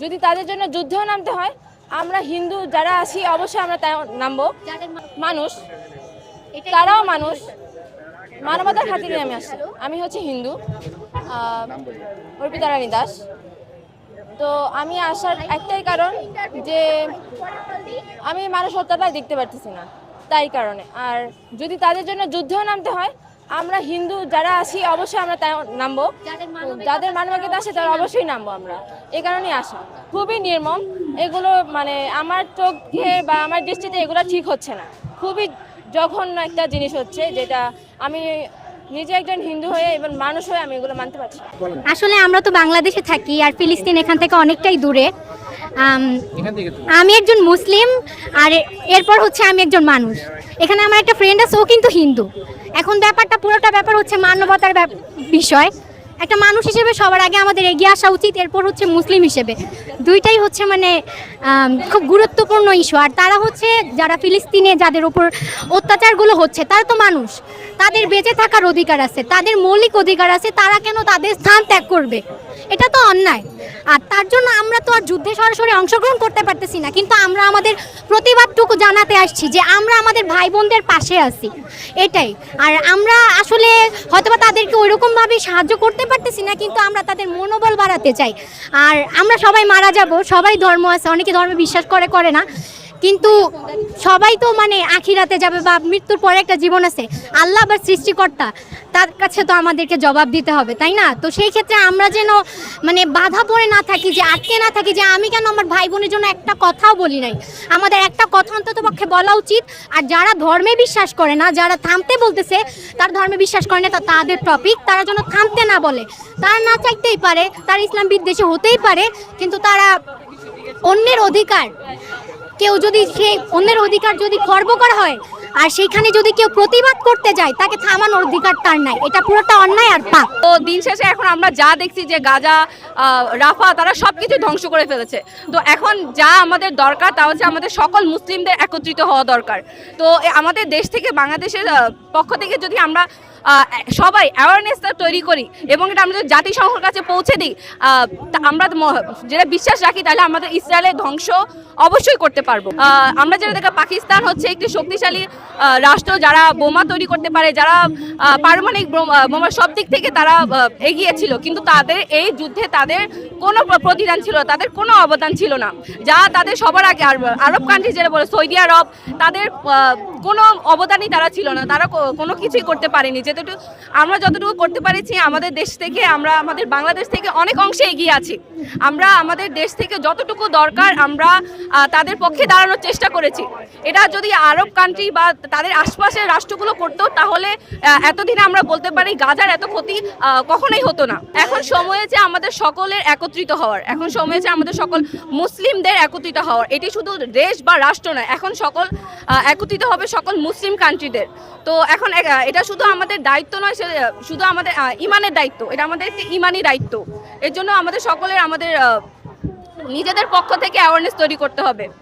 যদি তাদের জন্য যুদ্ধেও নামতে হয় আমরা হিন্দু যারা আছি অবশ্যই আমরা তাই নামবো। মানুষ তারাও মানুষ। মানবতার খাতিরে আমি আসছি। আমি হচ্ছে হিন্দু। অর্পিতা রানী দাস। তো আমি আসার একটাই কারণ যে আমি মানুষ হত্যাটাই দেখতে পারতেছি না। তাই কারণে। আর যদি তাদের জন্য যুদ্ধেও নামতে হয় আমরা হিন্দু যারা আছি অবশ্যই আমরা তাই নামবো। যাদের মানবিকতা আছে তারা অবশ্যই নামবো। আমরা। এই কারণেই আসা। খুবই নির্মম। এগুলো মানে আমার চোখে বা আমার দৃষ্টিতে এগুলো ঠিক হচ্ছে না। খুবই জঘন্য একটা জিনিস হচ্ছে যেটা আমি নিজে একজন হিন্দু হয়ে এবং মানুষ হয়ে আমি এগুলো মানতে পারছি আসলে আমরা তো বাংলাদেশে থাকি আর ফিলিস্তিন এখান থেকে অনেকটাই দূরে। আমি একজন মুসলিম আর এ- এরপর হচ্ছে আমি একজন মানুষ। এখানে আমার একটা ফ্রেন্ড আছে ও কিন্তু হিন্দু। এখন ব্যাপারটা পুরোটা ব্যাপার হচ্ছে মানবতার বিষয়। একটা মানুষ হিসেবে সবার আগে আমাদের এগিয়ে আসা উচিত, এরপর হচ্ছে মুসলিম হিসেবে। দুইটাই হচ্ছে মানে খুব গুরুত্বপূর্ণ ইস্যু আর তারা হচ্ছে, যারা ফিলিস্তিনে যাদের ওপর অত্যাচারগুলো হচ্ছে, তারা তো মানুষ। তাদের বেঁচে থাকার অধিকার আছে, তাদের মৌলিক অধিকার আছে, তারা কেন তাদের স্থান ত্যাগ করবে? এটা তো অন্যায়। আর তার জন্য আমরা তো আর যুদ্ধে সরাসরি অংশগ্রহণ করতে পারতেছি না। কিন্তু আমরা আমাদের প্রতিবাদটুকু জানাতে আসছি যে আমরা আমাদের ভাই বোনদের পাশে আছি। এটাই। আর আমরা আসলে হয়তোবা তাদেরকে ওইরকমভাবে সাহায্য করতে পারতেছি না, কিন্তু আমরা তাদের মনোবল বাড়াতে চাই। আর আমরা সবাই মারা যাব, সবাই ধর্ম আছে, অনেকে ধর্মে বিশ্বাস করে করে না। কিন্তু সবাই তো মানে আখিরাতে যাবে বা মৃত্যুর পরে একটা জীবন আছে। আল্লাহ বা সৃষ্টিকর্তা, তার কাছে তো আমাদেরকে জবাব দিতে হবে, তাই না? তো সেই ক্ষেত্রে আমরা যেন মানে বাধা পড়ে না থাকি, যে আটকে না থাকি, যে আমি কেন আমার ভাই বোনের জন্য একটা কথাও বলি নাই? আমাদের একটা কথা অন্তত পক্ষে বলা উচিত, আর যারা ধর্মে বিশ্বাস করে না, যারা থামতে বলতেছে, তার ধর্মে বিশ্বাস করে না তাদের টপিক তারা যেন থামতে না বলে। তারা না চাইতেই পারে, তারা ইসলাম বিদ্বেষী হতেই পারে, কিন্তু তারা অন্যের অধিকার কেউ যদি সে অন্যের অধিকার যদি খর্ব করা হয় আর সেইখানে যদি কেউ প্রতিবাদ করতে যায়, তাকে থামানোর অধিকার তার নাই। এটা পুরোটা অন্যায় আর পাপ। তো দিন শেষে এখন আমরা যা দেখছি যে গাজা রাফা, তারা সব কিছু ধ্বংস করে ফেলেছে। তো এখন যা আমাদের দরকার, তা হচ্ছে আমাদের সকল মুসলিমদের একত্রিত হওয়া দরকার। তো আমাদের দেশ থেকে, বাংলাদেশের পক্ষ থেকে যদি আমরা সবাই অ্যাওয়ারনেসটা তৈরি করি, এবং এটা আমরা যদি জাতিসংঘের কাছে পৌঁছে দিই আমরা যেটা বিশ্বাস রাখি, তাহলে আমাদের ইসরায়েলের ধ্বংস অবশ্যই করতে পারব। আমরা যেটা দেখা পাকিস্তান হচ্ছে একটি শক্তিশালী রাষ্ট্র যারা বোমা তৈরি করতে পারে যারা পারমাণবিক বোমা- সব দিক থেকে তারা আহ, এগিয়ে ছিল কিন্তু তাদের এই যুদ্ধে তাদের কোনো প্র- প্রতিদান ছিল তাদের কোনো অবদান ছিল না। যা তাদের সবার আগে আর আরব কান্ট্রি যেটা বলে সৌদি আরব তাদের কোনো অবদানই তারা ছিল না। তারা কোনো কিছুই করতে পারেনি। যেটুকু আমরা যতটুকু করতে পেরেছি আমাদের দেশ থেকে আমরা আমাদের বাংলাদেশ থেকে অনেক অংশে এগিয়ে আছি। আমরা আমাদের দেশ থেকে যতটুকু দরকার আমরা তাদের পক্ষে দাঁড়ানোর চেষ্টা করেছি। এটা যদি আরব কান্ট্রি বা তাদের আশপাশের রাষ্ট্রগুলো করতো, তাহলে এতদিনে আমরা বলতে পারি গাজার এত ক্ষতি কখনোই হতো না। এখন সময় যে আমাদের সকলের একত্রিত হওয়ার, এখন সময় যে আমাদের সকল মুসলিমদের একত্রিত হওয়ার, এটি শুধু দেশ বা রাষ্ট্র নয়, এখন সকল একত্রিত হবে সকল মুসলিম কান্ট্রিদের তো এখন এটা শুধু আমাদের দায়িত্ব নয় শুধু আমাদের ইমানের দায়িত্ব, এটা আমাদের একটি ইমানি দায়িত্ব। এর জন্য আমাদের সকলের আমাদের নিজেদের পক্ষ থেকে অ্যাওয়ারনেস তৈরি করতে হবে।